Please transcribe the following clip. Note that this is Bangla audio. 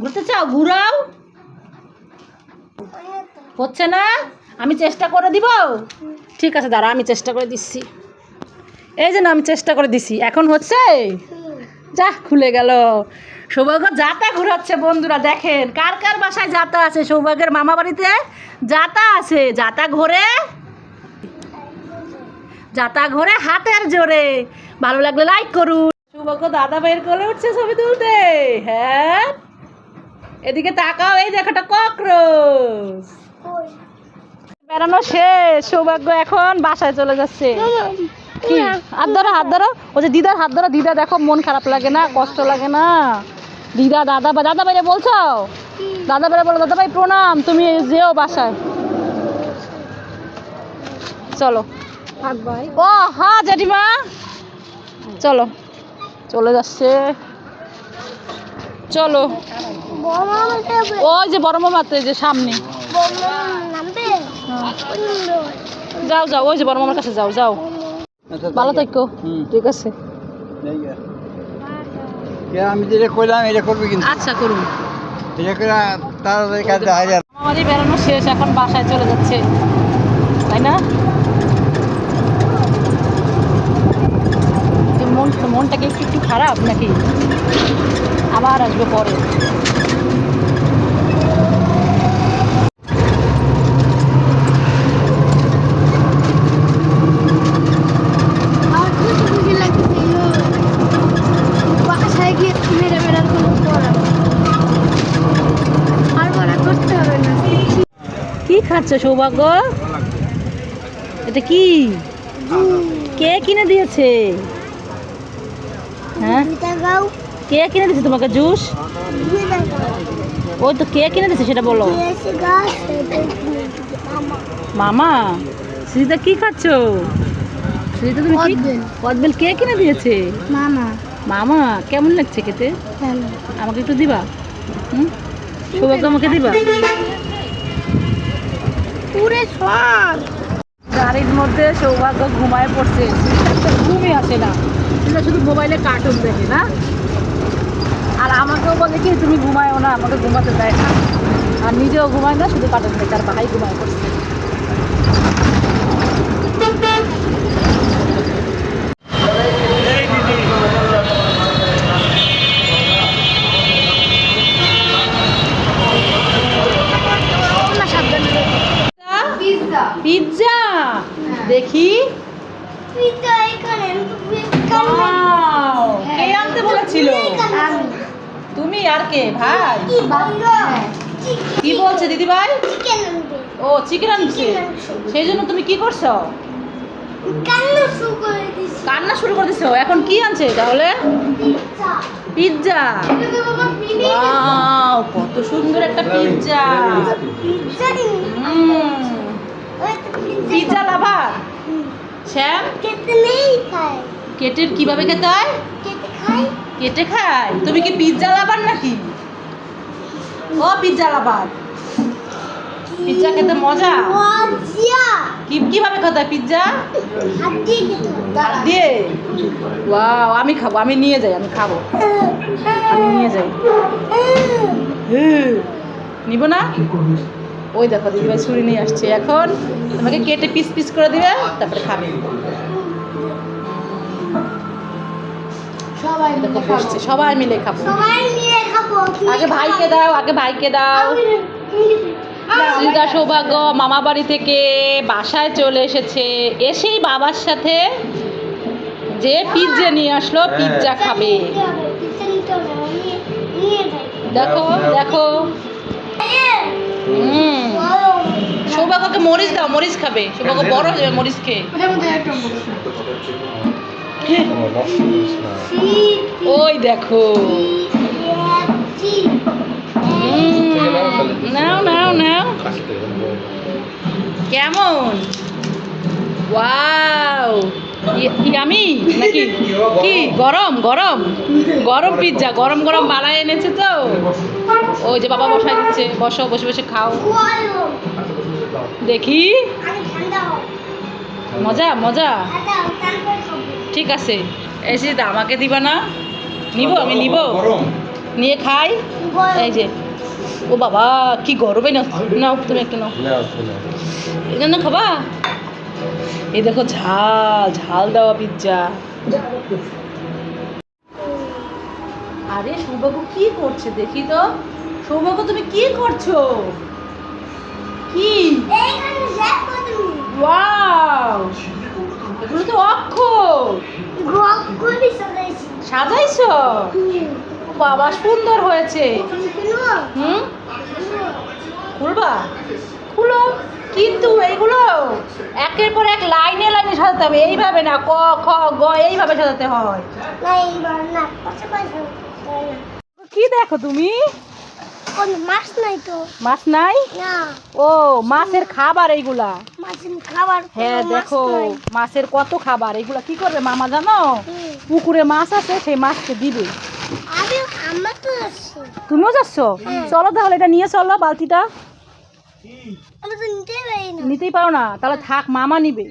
ঘুরতে চাও? ঘুরাও? হচ্ছে না? আমি চেষ্টা করে দিব? ঠিক আছে, দাঁড়া, আমি চেষ্টা করে দিচ্ছি। এই যে না, আমি চেষ্টা করে দিছি। এখন হচ্ছে? যা, খুলে গেল। সৌভাগ্য যাতা ঘুরাচ্ছে, বন্ধুরা, দেখেন। কার কার বাসায় যাতা আছে? সৌভাগ্যের মামা বাড়িতে যাতা আছে। যাতা ঘোরে? যাতা ঘোরে হাতের জোরে। ভালো লাগলে লাইক করুন। সৌভাগ্য দাদা বের করে উঠছে ছবি তুলতে। হ্যাঁ? এদিকে তাকাও এই দেখো একটা ককরোচ। বেড়ানো শেষ সৌভাগ্য এখন বাসায় চলে যাচ্ছে। কি? হাত ধরো হাত ধরো। ও যে দিদার হাত ধরো দিদা দেখো মন খারাপ লাগে না কষ্ট লাগে না। দিদা দাদা ভাই দাদা ভাইরে বলছো? দাদা ভাইরে বলো দাদা ভাই প্রণাম তুমি যেও বাসায়। চলো। ও হ্যাঁ জেঠিমা। চলো। চলে যাচ্ছে। চলো। ওই যে বড় মামাতে যে সামনে। যাও যাও ওই যে বড় মামার কাছে যাও যাও। ভালো থাকো। ঠিক আছে। আমি যেটা করলাম এটা করবে কিন্তু। আচ্ছা করুন। এটা করে তাড়াতাড়ি কাজে হাজার আমাদের বেড়ানো শেষ এখন বাসায় চলে যাচ্ছে। তাই না? মন মনটা কি একটু একটু খারাপ নাকি? আবার আসবে পরে। বাসায় গিয়ে মেরে মেরা কোনো পড়াবো আর পড়া করতে হবে না। কি খাচ্ছ সৌভাগ্য? এটা কি? কে কিনে দিয়েছে? হ্যাঁ? কে কিনে দিয়েছে তোমাকে জুস? ওই তো কে কিনে দিয়েছে সেটা বলো। মামা। সুজিতা কি খাচ্ছ? সুজিতা তুমি কি কদবেল। কে কিনে দিয়েছে? মামা। মামা কেমন লাগছে খেতে? আমাকে একটু দিবা? হুম? সৌভাগ্য আমাকে দিবা? পুরে সব গাড়ির মধ্যে সৌভাগ্য ঘুমায় পড়ছে। ঘুমই আসে না। সেটা শুধু মোবাইলে কার্টুন দেখে না? আর আমাকেও বলে কি তুমি ঘুমায়ও না আমাকে ঘুমাতে দেয় না। আর নিজেও ঘুমায় না শুধু কার্টুন দেখে আর ভাই ঘুমায় পিজ্জা পিৎজা দেখি। এখানে Wow! কে আমি তুমি আর কে ভাই? কি বলছে দিদি ভাই ও চিকেন আনছে। সেই জন্য তুমি কি করছ? কান্না শুরু করে দিছি। এখন কি আনছে তাহলে? পিৎজা। কত সুন্দর একটা পিৎজা। পিৎজা লাভার। শ্যাম? খেতে নেই খায় কেটে কীভাবে খেতে হয়? কেটে খায় তুমি কি পিৎজা লাভার নাকি? ও পিৎজা লাভার পিৎজা খেতে মজা? কি কীভাবে খেতে পিৎজা হাত দিয়ে? ওয়াও আমি খাব আমি নিয়ে যাই আমি খাব। আমি নিয়ে যাই। নিব না? ওই দেখো দিদিভাই ছুরি নিয়ে আসছে। এখন তোমাকে কেটে পিস পিস করে দিবে তারপরে খাবে। দেখো বসছে সবাই মিলে খাব। সবাই মিলে খাব আগে ভাইকে দাও আগে ভাইকে দাও। সৌভাগ্য মামা বাড়ি থেকে বাসায় চলে এসেছে। এসেই বাবার সাথে যে পিৎজা নিয়ে আসলো পিৎজা খাবে। নিয়ে যাই। দেখো দেখো। হুম। সৌভাগ্যকে মরিচ দাও মরিচ খাবে। সৌভাগ্য বড় হয়ে যাবে মরিচ খেয়ে। একটা ওই দেখো। নাও নাও নাও। কেমন? ওয়াও। আমি নাকি? কি? গরম গরম। গরম পিৎজা গরম গরম বানায় এনেছে তো? ওই যে বাবা বসাই দিচ্ছে। বসো, বসে বসে খাও। দেখি। মজা মজা। ঠিক আছে। এসে তো আমাকে দিবা না? নিব আমি নিব। নিয়ে খাই। এই যে। ও বাবা কি গরমে না নাও তুমি একটা নাও। এটা না খাবা? এই দেখো ঝাল ঝাল দেওয়া পিৎজা। আরে সৌভাগ্য কি করছে দেখি তো। সৌভাগ্য তুমি কি করছ? কি? ওয়াও এগুলো তো অক্ষর। সাজাইছো? বাবা সুন্দর হয়েছে। হুম? খুলবা? খুলো। কিন্তু এইগুলো একের পর এক লাইনে লাইনে সাজাতে হবে। এইভাবে না ক খ গ এইভাবে সাজাতে হয়। কি দেখো তুমি? মাছ নাই তো। মাছ নাই? ও মাছের খাবার এইগুলা? খাবার হ্যাঁ দেখো মাছের কত খাবার এগুলা কি করবে মামা জানো? পুকুরে মাছ আছে সেই মাছকে দিবে। তুমিও যাচ্ছ? চলো তাহলে এটা নিয়ে চলো বালতিটা। নিতেই পারো না তাহলে থাক মামা নিবে।